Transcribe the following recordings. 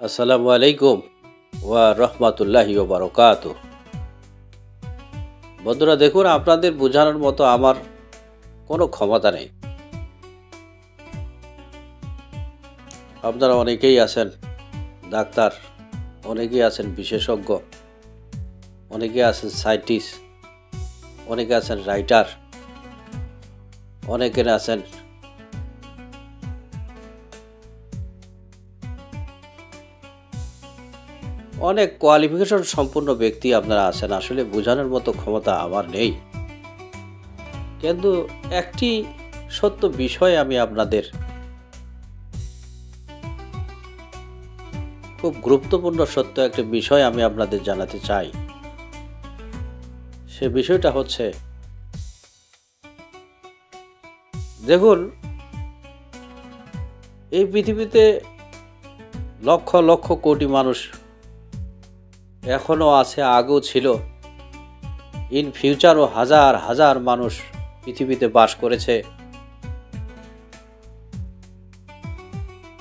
আসসালামু আলাইকুম ওয়া রহমাতুল্লাহি বারকাত বন্ধুরা, দেখুন, আপনাদের বোঝানোর মতো আমার কোনো ক্ষমতা নেই। আপনারা অনেকেই আছেন ডাক্তার, অনেকেই আছেন বিশেষজ্ঞ অনেকে আছেন সায়েন্টিস্ট অনেকে আছেন রাইটার অনেকে আছেন অনেক কোয়ালিফিকেশন সম্পূর্ণ ব্যক্তি আপনারা আছেন, আসলে বোঝানোর মতো ক্ষমতা আমার নেই। কিন্তু একটি সত্য বিষয় আমি আপনাদের খুব গুরুত্বপূর্ণ সত্য একটি বিষয় আমি আপনাদের জানাতে চাই। সে বিষয়টা হচ্ছে, দেখুন, এই পৃথিবীতে লক্ষ লক্ষ কোটি মানুষ এখনও আছে, আগেও ছিল। ইন ফিউচারও হাজার হাজার মানুষ পৃথিবীতে বাস করেছে।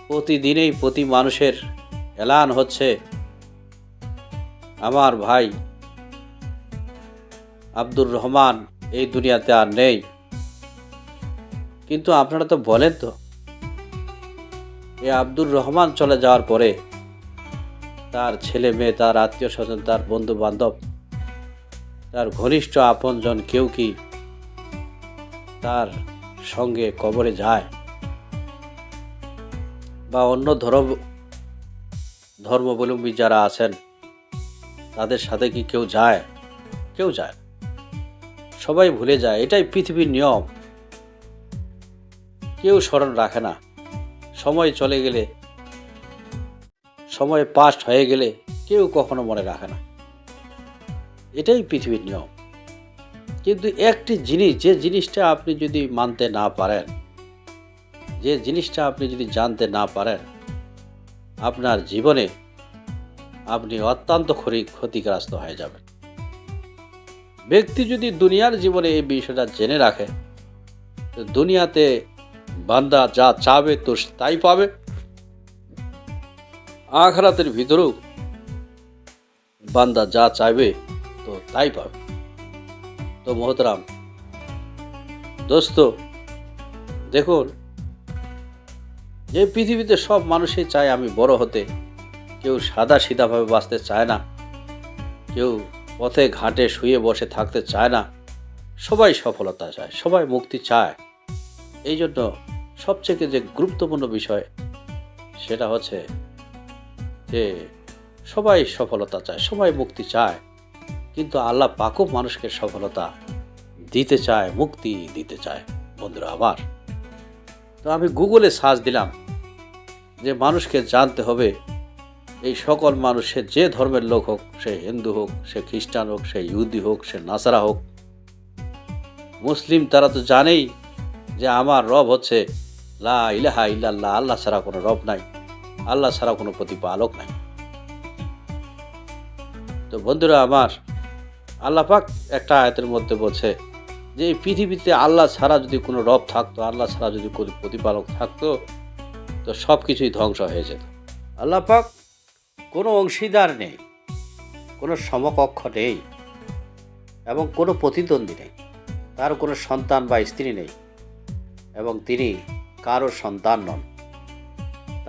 প্রতিদিনেই প্রতি মানুষের এলান হচ্ছে, আমার ভাই আব্দুর রহমান এই দুনিয়াতে আর নেই। কিন্তু আপনারা তো বলেন তো এই আব্দুর রহমান চলে যাওয়ার পরে তার ছেলে মেয়ে, তার আত্মীয় স্বজন, তার বন্ধু বান্ধব তার ঘনিষ্ঠ আপনজন কেউ কি তার সঙ্গে কবরে যায়? বা অন্য ধর্ম, ধর্মাবলম্বী যারা আছেন, তাদের সাথে কি কেউ যায়? কেউ যায় সবাই ভুলে যায়। এটাই পৃথিবীর নিয়ম। কেউ স্মরণ রাখে না। সময় চলে গেলে সময় পাস্ট হয়ে গেলে কেউ কখনো মনে রাখে না। এটাই পৃথিবীর নিয়ম। কিন্তু একটি জিনিস, যে জিনিসটা আপনি যদি মানতে না পারেন, যে জিনিসটা আপনি যদি জানতে না পারেন, আপনার জীবনে আপনি অত্যন্ত ক্ষতি ক্ষতিগ্রস্ত হয়ে যাবেন। ব্যক্তি যদি দুনিয়ার জীবনে এই বিষয়টা জেনে রাখে দুনিয়াতে বান্দা যা চাবে তো তাই পাবে। আখরাতের ভিতরেও বান্দা যা চাইবে, তো তাই পাবে। তো মহতরাম, দোস্ত, দেখুন, যে পৃথিবীতে সব মানুষই চায় আমি বড় হতে, কেউ সাদা সিধাভাবে বাঁচতে চায় না, কেউ পথে ঘাটে শুয়ে বসে থাকতে চায় না, সবাই সফলতা চায়, সবাই মুক্তি চায়। এই জন্য সবচেয়ে যে গুরুত্বপূর্ণ বিষয়, সেটা হচ্ছে যে সবাই সফলতা চায়, সবাই মুক্তি চায়, কিন্তু আল্লাহ পাকও মানুষকে সফলতা দিতে চায়, মুক্তি দিতে চায়, বন্ধুরা আমার। তো আমি গুগলে সার্চ দিলাম যে মানুষকে জানতে হবে এই সকল মানুষের যে ধর্মের লোক হোক, সে হিন্দু হোক, সে খ্রিস্টান হোক, সে ইহুদি হোক, সে নাসারা হোক, মুসলিম তারা তো জানেই যে আমার রব হচ্ছে লা ইলাহা ইল্লাল্লাহ, আল্লাহ ছাড়া কোনো রব নাই। আল্লাহ ছাড়া কোনো প্রতিপালক নাই। তো বন্ধুরা আমার আল্লাহ পাক একটা আয়াতের মধ্যে বলছে যে এই পৃথিবীতে আল্লাহ ছাড়া যদি কোনো রব থাকতো, আল্লাহ ছাড়া যদি কোনো প্রতিপালক থাকতো, তো সব কিছুই ধ্বংস হয়ে যেত। আল্লাহ পাক কোনো অংশীদার নেই, কোনো সমকক্ষ নেই এবং কোনো প্রতিদ্বন্দ্বী নেই। তার কোনো সন্তান বা স্ত্রী নেই এবং তিনি কারও সন্তান নন।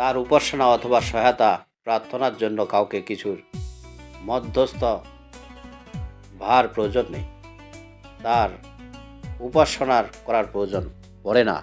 তার উপাসনা অথবা সহায়তা প্রার্থনার জন্য কাউকে কিছুর মধ্যস্থ ভার প্রয়োজন নেই। তার উপাসনার করার প্রয়োজন পড়ে না।